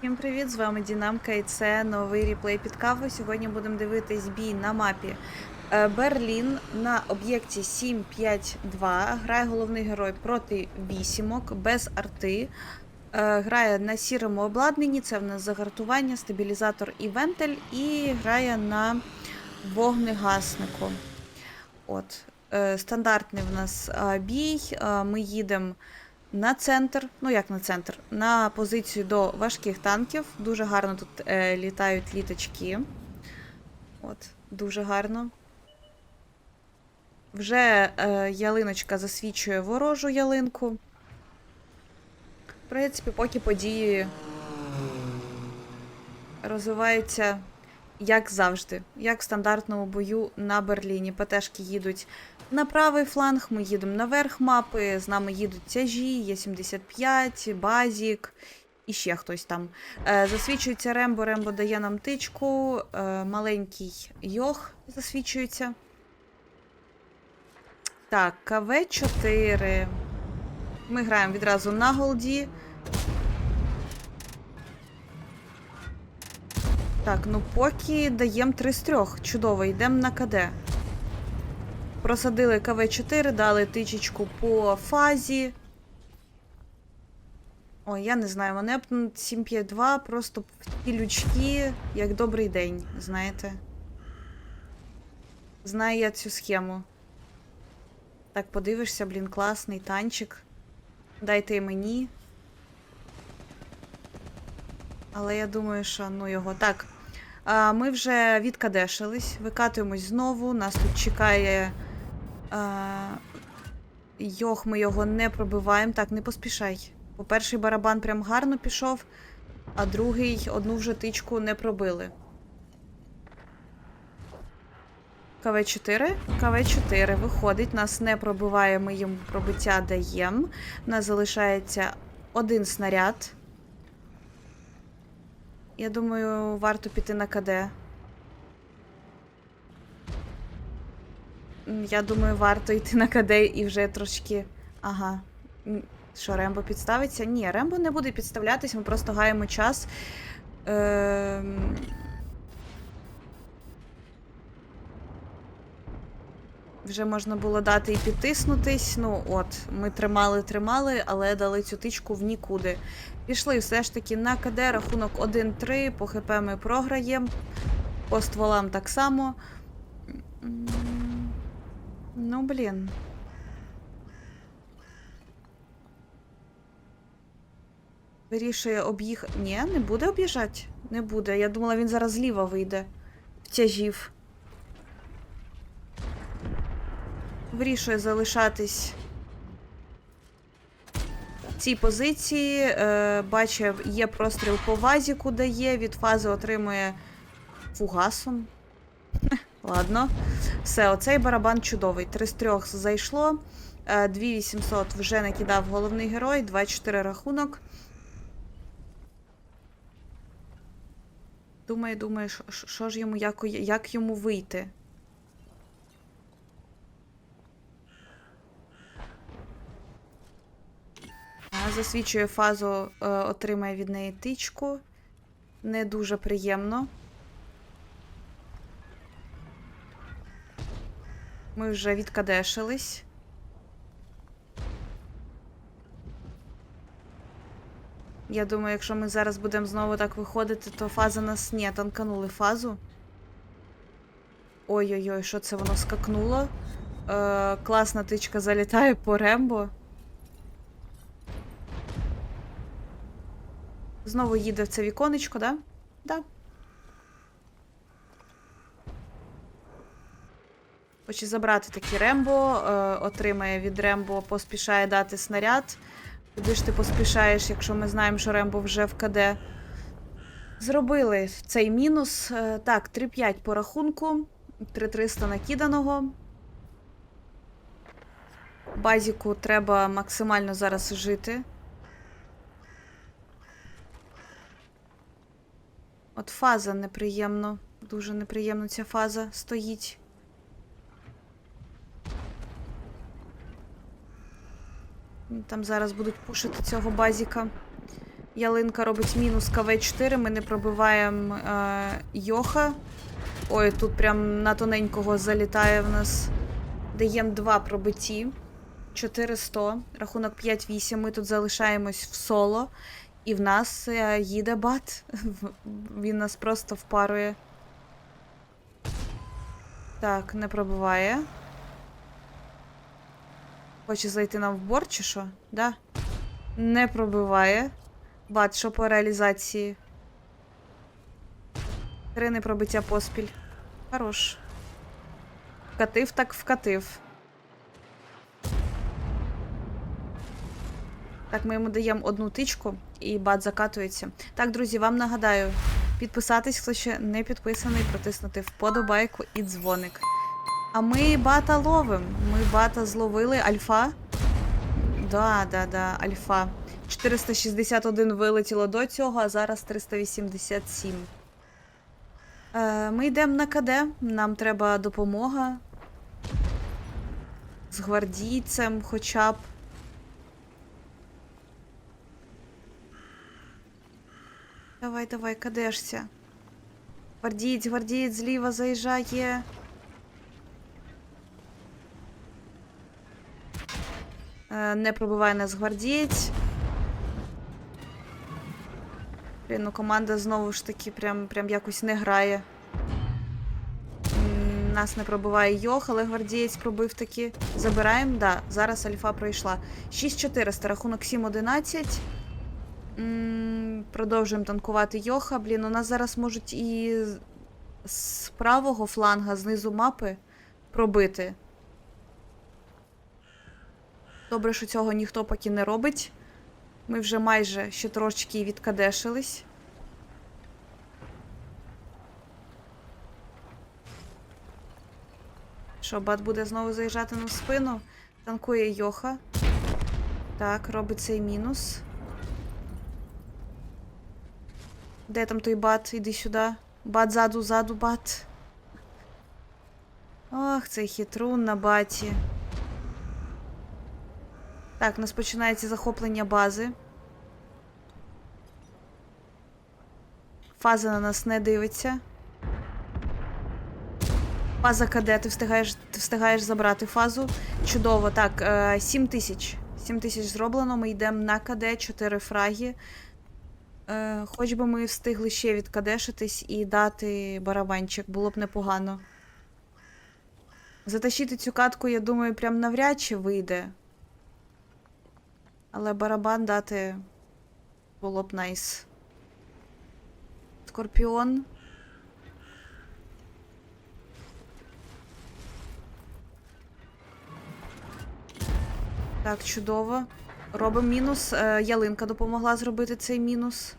Всім привіт! З вами Дінамка і це новий реплей під каву. Сьогодні будемо дивитись бій на мапі е, Берлін на об'єкті 752. Грає головний герой проти вісімок без арти. Е, Грає на сірому обладнанні, це в нас загартування, стабілізатор і вентиль, і грає на вогнегаснику. От. Е, Стандартний в нас бій. Ми їдемо на центр, ну як на центр, на позицію до важких танків. Дуже гарно тут е, літають літачки. От, дуже гарно. Вже е, ялиночка засвічує ворожу ялинку. В принципі, поки події розвиваються як завжди, як в стандартному бою на Берліні. ПТшки їдуть на правий фланг, ми їдемо наверх мапи, з нами їдуть тяжі, є 75, Базік і ще хтось там. Е, засвічується Рембо, Рембо дає нам тичку, е, маленький Йох засвічується. Так, КВ-4. Ми граємо відразу на голді. Так, ну поки даємо 3 з 3. Чудово, йдемо на КД. Просадили КВ-4, дали тичечку по фазі. Ой, я не знаю, б 752 просто в ті лючки, як добрий день, знаєте. Знаю я цю схему. Так, подивишся, блін, класний танчик. Дайте і мені. Але я думаю, що ну його. Так. А, ми вже відкадешились, викатуємось знову. Нас тут чекає. А, йох, ми його не пробиваємо. Так, не поспішай. Бо перший барабан прям гарно пішов, а другий одну вже тичку не пробили. КВ-4. КВ-4 виходить, нас не пробиває, ми їм пробиття даємо. У нас залишається один снаряд. Я думаю, варто піти на КД. Я думаю, варто йти на КД і вже трошки. Ага. Що, Рембо підставиться? Ні, Рембо не буде підставлятись, ми просто гаємо час. Ем... Вже можна було дати і підтиснутись. Ну, от, ми тримали, тримали, але дали цю тичку в нікуди. Пішли все ж таки на КД, рахунок 1-3, по ХП ми програємо. По стволам так само. Ну, блін. Вирішує об'їхати. Ні, не буде об'їжджати. Не буде. Я думала, він зараз зліва вийде. Втяжів. Вирішує залишатись цій позиції. Е, бачив, є простріл по вазіку дає, від фази отримує фугасом. Ладно. Все, оцей барабан чудовий. 3 з 3 зайшло. Е, 2800 вже накидав головний герой, 2-4 рахунок. Що- що що ж йому, як, як йому вийти. Засвічує фазу, е, отримає від неї тичку. Не дуже приємно. Ми вже відкадешились. Я думаю, якщо ми зараз будемо знову так виходити, то фаза нас. Ні, танканули фазу. Ой-ой-ой, що це воно скакнуло? Е, класна тичка залітає по Рембо. Знову їде в це віконечко, да? Да. Хоче забрати такі Рембо, е, отримає від Рембо, поспішає дати снаряд. Куди ж ти поспішаєш, якщо ми знаємо, що Рембо вже в КД. Зробили цей мінус. Е, так, 3-5 по рахунку, 3300 накиданого. Базіку треба максимально зараз жити. От фаза неприємно. Дуже неприємно ця фаза стоїть. Там зараз будуть пушити цього базіка. Ялинка робить мінус КВ4, ми не пробиваємо е, Йоха. Ой, тут прям на тоненького залітає в нас. Даємо 2 пробиті. 400. Рахунок 5-8. Ми тут залишаємось в соло. І в нас е, їде бат. Він нас просто впарує. Так, не пробиває. Хоче зайти нам в борт чи що? Да? Не пробиває. Бат, що по реалізації? Три непробиття поспіль. Хорош. Вкатив так вкатив. Так, ми йому даємо одну тичку і бат закатується. Так, друзі, вам нагадаю, підписатись, хто ще не підписаний, протиснути вподобайку і дзвоник. А ми бата ловим. Ми бата зловили. Альфа. Да, да, да, альфа. 461 вилетіло до цього, а зараз 387. Е, ми йдемо на КД. Нам треба допомога. З гвардійцем хоча б. Давай, давай, кадешся. Гвардієць, гвардієць зліва заїжджає. Е, Не пробиває нас гвардієць. Блін, ну команда знову ж таки прям, прям якось не грає. Нас не пробиває Йох, але гвардієць пробив таки. Забираємо, да, зараз альфа пройшла. 6400, рахунок 7-11. Продовжуємо танкувати Йоха. Блін, у нас зараз можуть і з правого фланга, знизу мапи пробити. Добре, що цього ніхто поки не робить. Ми вже майже ще трошечки відкадешились. Що, бат буде знову заїжджати на спину? Танкує Йоха. Так, робить цей мінус. Де там той бат? Іди сюди. Бат ззаду, ззаду, бат. Ох, цей хитрун на баті. Так, у нас починається захоплення бази. Фаза на нас не дивиться. Фаза КД, ти встигаєш, ти встигаєш забрати фазу. Чудово. Так, е, 7 тисяч. 7 тисяч зроблено. Ми йдемо на КД, 4 фраги. Е, хоч би ми встигли ще відкадешитись і дати барабанчик, було б непогано. Затащити цю катку, я думаю, прям навряд чи вийде. Але барабан дати було б найс. Скорпіон. Так, чудово. Робимо мінус. Е, ялинка допомогла зробити цей мінус.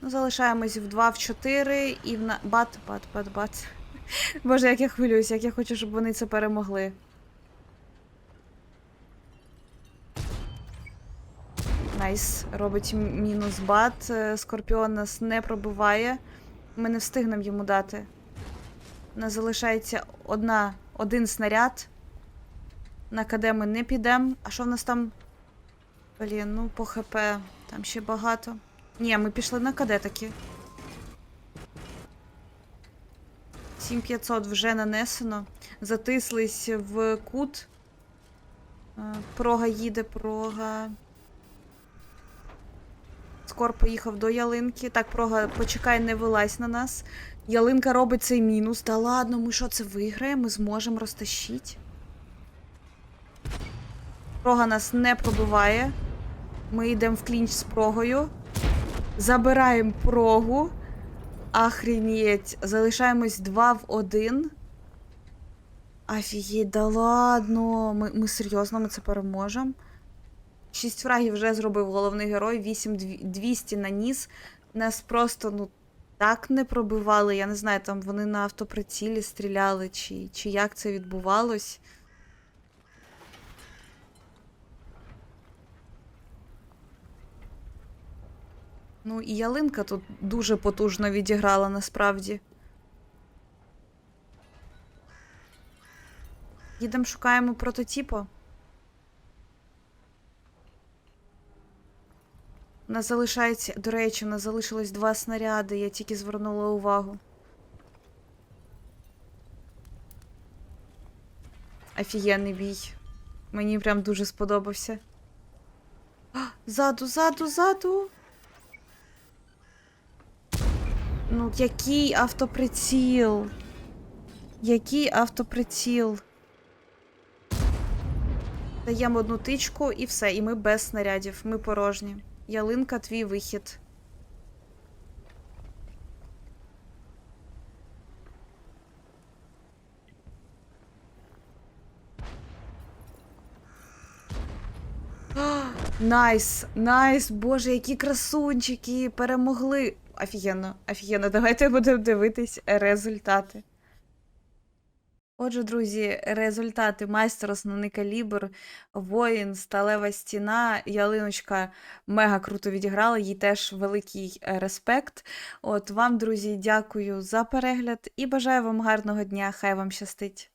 Ну, залишаємось в 2, в 4 і в на. Бат, бат, бат, бат. Боже, як я хвилююсь, як я хочу, щоб вони це перемогли. Найс. Робить мінус бат. Е, Скорпіон нас не пробиває. Ми не встигнемо йому дати. У нас залишається одна, один снаряд. На КД ми не підемо. А що в нас там? Блін, ну по ХП. Там ще багато. Ні, ми пішли на КД таки. 7500 вже нанесено. Затислись в кут. Е, Прога їде, прога. Скор поїхав до ялинки. Так, прога, почекай, не вилазь на нас. Ялинка робить цей мінус. Та ладно, ми що це виграємо? Ми зможемо розтащити. Прога нас не пробиває. Ми йдемо в клінч з прогою. Забираємо прогу. Охренеть. Залишаємось 2 в 1. Офігеть, да ладно. Ми, ми серйозно, ми це переможемо. 6 фрагів вже зробив головний герой, 8 дві- 200 наніс. Нас просто, ну, так не пробивали. Я не знаю, там вони на автоприцілі стріляли, чи, чи як це відбувалось. Ну, і ялинка тут дуже потужно відіграла насправді. Їдемо шукаємо прототипу. У нас залишається, до речі, у нас залишилось два снаряди, я тільки звернула увагу. Офігенний бій. Мені прям дуже сподобався. А, Ззаду, ззаду, ззаду. Ну, який автоприціл? Який автоприціл? Даємо одну тичку і все, і ми без снарядів, ми порожні. Ялинка, твій вихід. Найс, найс, боже, які красунчики, перемогли. Офігенно, офігенно. Давайте будемо дивитись результати. Отже, друзі, результати майстер, основний калібр, воїн, сталева стіна, ялиночка мега круто відіграла, їй теж великий е, респект. От вам, друзі, дякую за перегляд і бажаю вам гарного дня. Хай вам щастить.